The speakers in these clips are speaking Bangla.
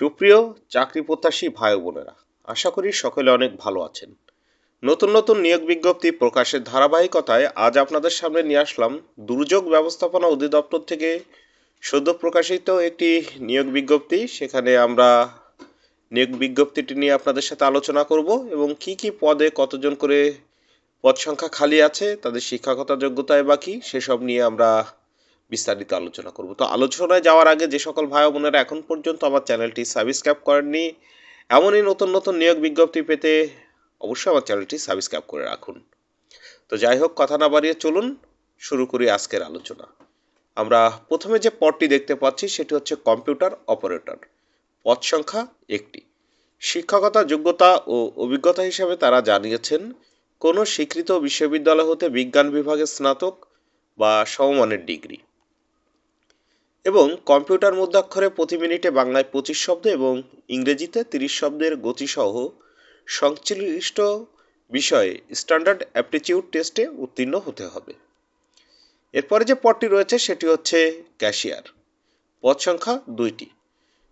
সুপ্রিয় চাকরি প্রত্যাশী ভাই বোনেরা, আশা করি সকলে অনেক ভালো আছেন। নতুন নতুন নিয়োগ বিজ্ঞপ্তি প্রকাশের ধারাবাহিকতায় আজ আপনাদের সামনে নিয়ে আসলাম দুর্যোগ ব্যবস্থাপনা অধিদপ্তর থেকে সদ্য প্রকাশিত একটি নিয়োগ বিজ্ঞপ্তি। সেখানে আমরা নিয়োগ বিজ্ঞপ্তিটি নিয়ে আপনাদের সাথে আলোচনা করব এবং কি কি পদে কতজন করে পদ সংখ্যা খালি আছে, তাদের শিক্ষাগত যোগ্যতায় বাকি সেসব নিয়ে আমরা বিস্তারিত আলোচনা করব। তো আলোচনায় যাওয়ার আগে যে সকল ভাই বোনেরা এখন পর্যন্ত আমার চ্যানেলটি সাবস্ক্রাইব করেননি, এমনই নতুন নতুন নিয়োগ বিজ্ঞপ্তি পেতে অবশ্যই আমার চ্যানেলটি সাবস্ক্রাইব করে রাখুন। তো যাই হোক, কথা না বাড়িয়ে চলুন, শুরু করি আজকের আলোচনা। আমরা প্রথমে যে পদটি দেখতে পাচ্ছি সেটি হচ্ছে কম্পিউটার অপারেটর। পদ সংখ্যা একটি। শিক্ষকতা যোগ্যতা ও অভিজ্ঞতা হিসাবে তারা জানিয়েছেন, কোনো স্বীকৃত বিশ্ববিদ্যালয় হতে বিজ্ঞান বিভাগের স্নাতক বা সমমানের ডিগ্রি। এবং কম্পিউটার মুদ্রাক্ষরে প্রতি মিনিটে বাংলায় পঁচিশ শব্দ এবং ইংরেজিতে তিরিশ শব্দের গতিসহ সংশ্লিষ্ট বিষয়ে স্ট্যান্ডার্ড অ্যাপটিটিউড টেস্টে উত্তীর্ণ হতে হবে। এরপরে যে পদটি রয়েছে সেটি হচ্ছে ক্যাশিয়ার। পদ সংখ্যা দুইটি।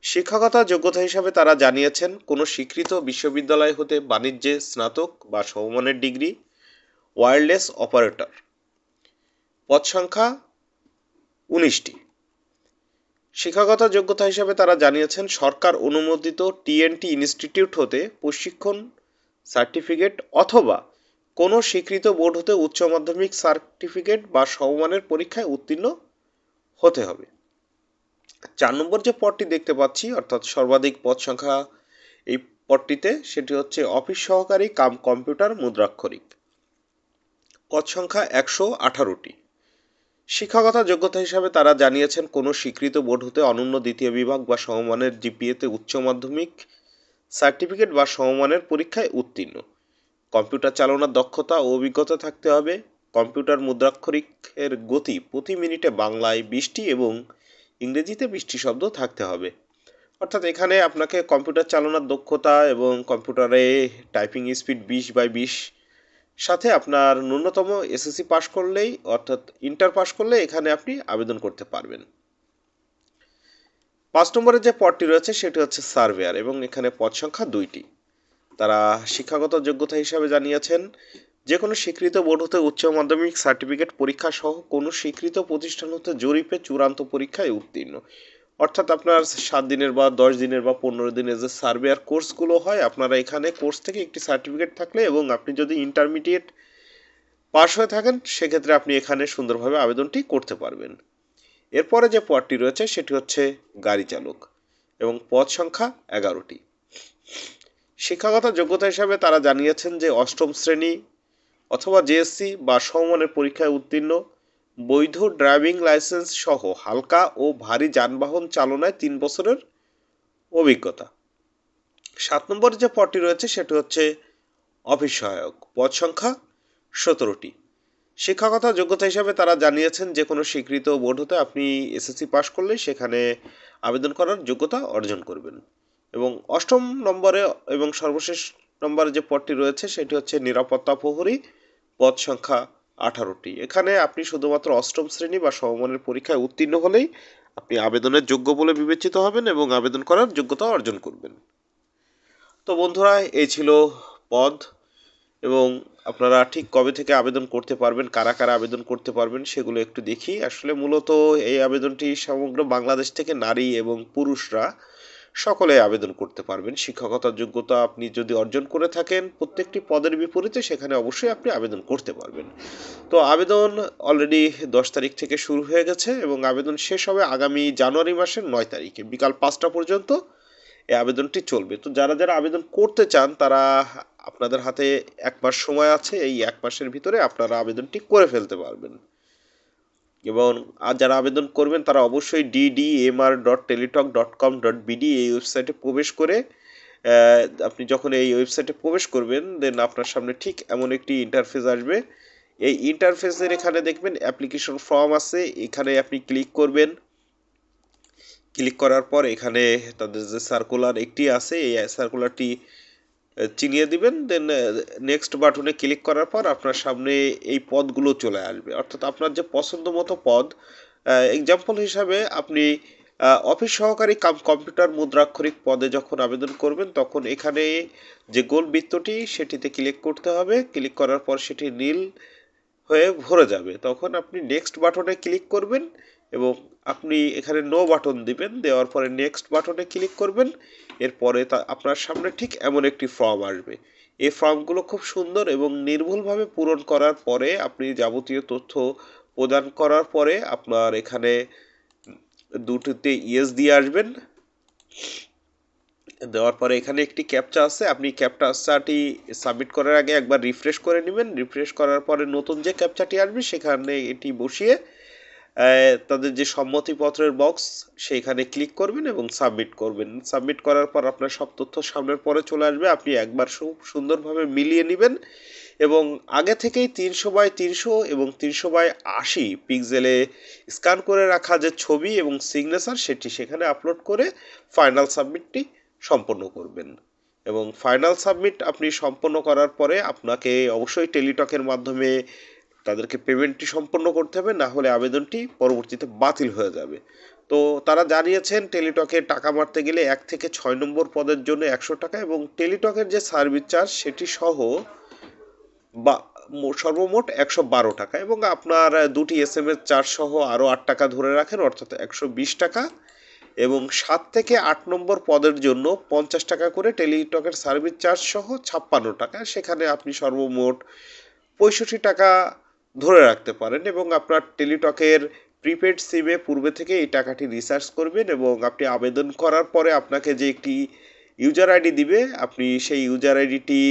শিক্ষকতা যোগ্যতা হিসাবে তারা জানিয়েছেন, কোনো স্বীকৃত বিশ্ববিদ্যালয় হতে বাণিজ্যে স্নাতক বা সমমানের ডিগ্রি ওয়্যারলেস অপারেটর। পদ সংখ্যা উনিশটি। শিক্ষাগত যোগ্যতা হিসাবে তারা জানিয়েছেন, সরকার অনুমোদিত টিএনটি ইনস্টিটিউট হতে প্রশিক্ষণ সার্টিফিকেট অথবা কোনো স্বীকৃত বোর্ড হতে উচ্চ মাধ্যমিক সার্টিফিকেট বা সমমানের পরীক্ষায় উত্তীর্ণ হতে হবে। চার নম্বর যে পদটি দেখতে পাচ্ছি, অর্থাৎ সর্বাধিক পদ সংখ্যা এই পদটিতে, সেটি হচ্ছে অফিস সহকারী, কাম কম্পিউটার, মুদ্রাক্ষরিক। পদ সংখ্যা একশো আঠারোটি। শিক্ষাগত যোগ্যতা হিসাবে তারা জানিয়েছেন, কোনো স্বীকৃত বোর্ড হতে অনন্য দ্বিতীয় বিভাগ বা সমমানের জিপিএতে উচ্চ মাধ্যমিক সার্টিফিকেট বা সমমানের পরীক্ষায় উত্তীর্ণ। কম্পিউটার চালানোর দক্ষতা ও অভিজ্ঞতা থাকতে হবে। কম্পিউটার মুদ্রাক্ষরিকের গতি প্রতি মিনিটে বাংলায় বিশটি এবং ইংরেজিতে বিশটি শব্দ থাকতে হবে। অর্থাৎ এখানে আপনাকে কম্পিউটার চালানোর দক্ষতা এবং কম্পিউটারে টাইপিং স্পিড বিশ বাই বিশ সাথে আপনার ন্যূনতম এসএসসি পাস করলেই, অর্থাৎ ইন্টার পাস করলে এখানে আপনি আবেদন করতে পারবেন। পাঁচ নম্বরে যে পদটি রয়েছে, সেটি হচ্ছে সার্ভেয়ার এবং এখানে পদ সংখ্যা দুইটি। তারা শিক্ষাগত যোগ্যতা হিসাবে জানিয়েছেন যে কোনো স্বীকৃত বোর্ড হতে উচ্চ মাধ্যমিক সার্টিফিকেট পরীক্ষা সহ কোনো স্বীকৃত প্রতিষ্ঠান হতে জরিপে চূড়ান্ত পরীক্ষায় উত্তীর্ণ। অর্থাৎ আপনার সাত দিনের বা দশ দিনের বা পনেরো দিনের যে সার্ভেয়ার কোর্সগুলো হয়, আপনারা এখানে কোর্স থেকে একটি সার্টিফিকেট থাকলে এবং আপনি যদি ইন্টারমিডিয়েট পাশ হয়ে থাকেন, সেক্ষেত্রে আপনি এখানে সুন্দরভাবে আবেদনটি করতে পারবেন। এরপরে যে পদটি রয়েছে, সেটি হচ্ছে গাড়ি চালক এবং পদ সংখ্যা এগারোটি। শিক্ষাগত যোগ্যতা হিসাবে তারা জানিয়েছেন যে অষ্টম শ্রেণি অথবা জেএসসি বা সমমানের পরীক্ষায় উত্তীর্ণ বৈধ ড্রাইভিং লাইসেন্স সহ হালকা ও ভারী যানবাহন চালনায় তিন বছরের অভিজ্ঞতা। সাত নম্বরে যে পদটি রয়েছে, সেটি হচ্ছে অফিস সহায়ক পদ সংখ্যা সতেরোটি। শিক্ষাগত যোগ্যতা হিসাবে তারা জানিয়েছেন, যে কোনো স্বীকৃত বোর্ড হতে আপনি এসএসসি পাশ করলে সেখানে আবেদন করার যোগ্যতা অর্জন করবেন। এবং অষ্টম নম্বরে এবং সর্বশেষ নম্বরে যে পদটি রয়েছে, সেটি হচ্ছে নিরাপত্তা প্রহরী। পদ সংখ্যা আঠারোটি। এখানে আপনি শুধুমাত্র অষ্টম শ্রেণি বা সমমানের পরীক্ষায় উত্তীর্ণ হলেই আপনি আবেদনের যোগ্য বলে বিবেচিত হবেন এবং আবেদন করার যোগ্যতা অর্জন করবেন। তো বন্ধুরা, এই ছিল পদ এবং আপনারা ঠিক কবে থেকে আবেদন করতে পারবেন, কারা কারা আবেদন করতে পারবেন সেগুলো একটু দেখি। আসলে মূলত এই আবেদনটি সমগ্র বাংলাদেশ থেকে নারী এবং পুরুষরা সকলে আবেদন করতে পারবেন। শিক্ষকতার যোগ্যতা আপনি যদি অর্জন করে থাকেন, প্রত্যেকটি পদের বিপরীতে সেখানে অবশ্যই আপনি আবেদন করতে পারবেন। তো আবেদন অলরেডি দশ তারিখ থেকে শুরু হয়ে গেছে এবং আবেদন শেষ হবে আগামী জানুয়ারি মাসের নয় তারিখে। বিকাল পাঁচটা পর্যন্ত এই আবেদনটি চলবে। তো যারা যারা আবেদন করতে চান, তারা আপনাদের হাতে এক মাস সময় আছে। এই এক মাসের ভিতরে আপনারা আবেদনটি করে ফেলতে পারবেন। এবং আর যারা আবেদন করবেন তারা অবশ্যই DDMR dot Teletalk dot com dot BD এই ওয়েবসাইটে প্রবেশ করে আপনি যখন এই ওয়েবসাইটে প্রবেশ করবেন দেন আপনার সামনে ঠিক এমন একটি ইন্টারফেস আসবে। এই ইন্টারফেসের এখানে দেখবেন অ্যাপ্লিকেশন ফর্ম আছে, এখানে আপনি ক্লিক করবেন। ক্লিক করার পর এখানে তাদের যে সার্কুলার একটি আছে, এই সার্কুলারটি চিনিয়ে দিবেন দেন নেক্সট বাটনে ক্লিক করার পর আপনার সামনে এই পদগুলো চলে আসবে। অর্থাৎ আপনার যে পছন্দ মতো পদ এক্সাম্পল হিসাবে আপনি অফিস সহকারী কাম কম্পিউটার মুদ্রাক্ষরিক পদে যখন আবেদন করবেন, তখন এখানে যে গোল বৃত্তটি, সেটিতে ক্লিক করতে হবে। ক্লিক করার পর সেটি নীল হয়ে ভরে যাবে। তখন আপনি নেক্সট বাটনে ক্লিক করবেন। এবং আপনি এখানে নো বাটন দিবেন, দেওয়ার পরে নেক্সট বাটনে ক্লিক করবেন, এরপরে তা আপনার সামনে ঠিক এমন একটি ফর্ম আসবে। এই ফর্মগুলো খুব সুন্দর এবং নির্ভুলভাবে পূরণ করার পরে আপনি যাবতীয় তথ্য প্রদান করার পরে আপনার এখানে দুটিতে ইয়েস দিয়ে আসবেন। দেওয়ার পরে এখানে একটি ক্যাপচা আছে, আপনি ক্যাপচাটি সাবমিট করার আগে একবার রিফ্রেশ করে নেবেন। রিফ্রেশ করার পরে নতুন যে ক্যাপচাটি আসবে, সেখানে এটি বসিয়ে তাদের যে সম্মতিপত্রের বক্স সেইখানে ক্লিক করবেন এবং সাবমিট করবেন। সাবমিট করার পর আপনার সব তথ্য সামনের পরে চলে আসবে। আপনি একবার খুব সুন্দরভাবে মিলিয়ে নেবেন এবং আগে থেকেই তিনশো বাই তিনশো এবং তিনশো বাই আশি পিক্সেলে স্ক্যান করে রাখা যে ছবি এবং সিগনেচার সেটি সেখানে আপলোড করে ফাইনাল সাবমিটটি সম্পন্ন করবেন। এবং ফাইনাল সাবমিট আপনি সম্পন্ন করার পরে আপনাকে অবশ্যই টেলিটকের মাধ্যমে তাদেরকে পেমেন্টটি সম্পন্ন করতে হবে, না হলে আবেদনটি পরবর্তীতে বাতিল হয়ে যাবে। তো তারা জানিয়েছেন টেলিটকে টাকা মারতে গেলে এক থেকে ছয় নম্বর পদের জন্য একশো টাকা এবং টেলিটকের যে সার্ভিস চার্জ সেটি সহ বা সর্বমোট একশো বারো টাকা এবং আপনার দুটি এস এম এস চার্জ সহ আরও আট টাকা ধরে রাখেন, অর্থাৎ একশো বিশ টাকা এবং সাত থেকে আট নম্বর পদের জন্য পঞ্চাশ টাকা করে টেলিটকের সার্ভিস চার্জ সহ ছাপ্পান্ন টাকা। সেখানে আপনি সর্বমোট পঁয়ষট্টি টাকা ধরে রাখতে পারেন এবং আপনার টেলিটকের প্রিপেড সিমে পূর্বে থেকে এই টাকাটি রিচার্জ করবেন এবং আপনি আবেদন করার পরে আপনাকে যে একটি ইউজার আইডি দিবে, আপনি সেই ইউজার আইডিটি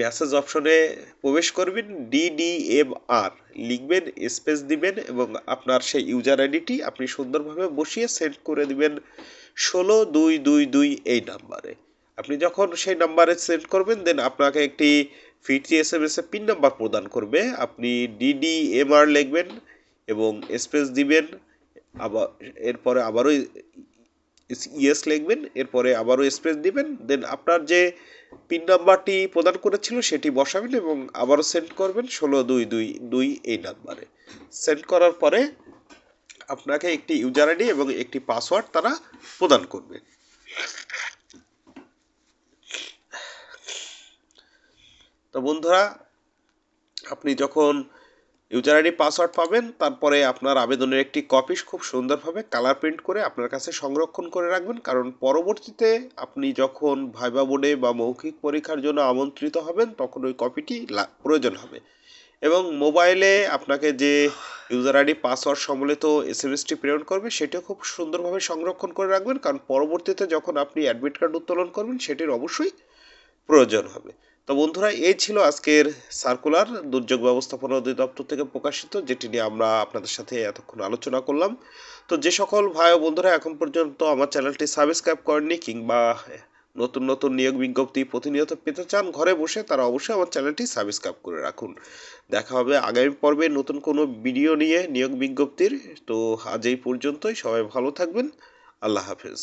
মেসেজ অপশনে প্রবেশ করবেন ডিডিএমআর লিখবেন, স্পেস দিবেন এবং আপনার সেই ইউজার আইডিটি আপনি সুন্দরভাবে বসিয়ে সেন্ড করে দিবেন ষোলো দুই দুই দুই এই নাম্বারে। আপনি যখন সেই নাম্বারে সেন্ড করবেন, দেন আপনাকে একটি ফিটি S M S PIN number প্রদান করবে। আপনি ডিডিএমআর লিখবেন এবং স্পেস দিবেন। আবার এরপরে আবারও ইয়েস লিখবেন, এরপরে আবারও স্পেস দিবেন। দেন আপনার যে পিন নাম্বারটি প্রদান করেছিল সেটি বসাবেন এবং আবারও সেন্ড করবেন ষোলো দুই দুই দুই এই নাম্বারে। সেন্ড করার পরে আপনাকে একটি ইউজার আইডি এবং একটি পাসওয়ার্ড তারা প্রদান করবে। তো বন্ধুরা, আপনি যখন ইউজার আইডি পাসওয়ার্ড পাবেন, তারপরে আপনার আবেদনের একটি কপি খুব সুন্দরভাবে কালার প্রিন্ট করে আপনার কাছে সংরক্ষণ করে রাখবেন। কারণ পরবর্তীতে আপনি যখন ভাইবা বোর্ডে বা মৌখিক পরীক্ষার জন্য আমন্ত্রিত হবেন, তখন ওই কপিটি প্রয়োজন হবে। এবং মোবাইলে আপনাকে যে ইউজার আইডি পাসওয়ার্ড সম্বলিত এস এম এসটি প্রেরণ করবে, সেটিও খুব সুন্দরভাবে সংরক্ষণ করে রাখবেন। কারণ পরবর্তীতে যখন আপনি অ্যাডমিট কার্ড উত্তোলন করবেন, সেটির অবশ্যই প্রয়োজন হবে। তো বন্ধুরা এই ছিল আজকের সার্কুলার দুর্যোগ ব্যবস্থাপনা অধিদপ্তর থেকে প্রকাশিত, যেটি নিয়ে আমরা আপনাদের সাথে এতক্ষণ আলোচনা করলাম। তো যে সকল ভাই ও বন্ধুরা এখন পর্যন্ত আমার চ্যানেলটি সাবস্ক্রাইব করেননি কিংবা নতুন নতুন নিয়োগ বিজ্ঞপ্তি প্রতিনিয়ত পেতে চান, ঘরে বসে তারা অবশ্যই আমার চ্যানেলটি সাবস্ক্রাইব করে রাখুন। দেখা হবে আগামী পর্বে নতুন কোনো ভিডিও নিয়ে নিয়োগ বিজ্ঞপ্তির। তো আজ এই পর্যন্তই, সবাই ভালো থাকবেন। আল্লাহ হাফেজ।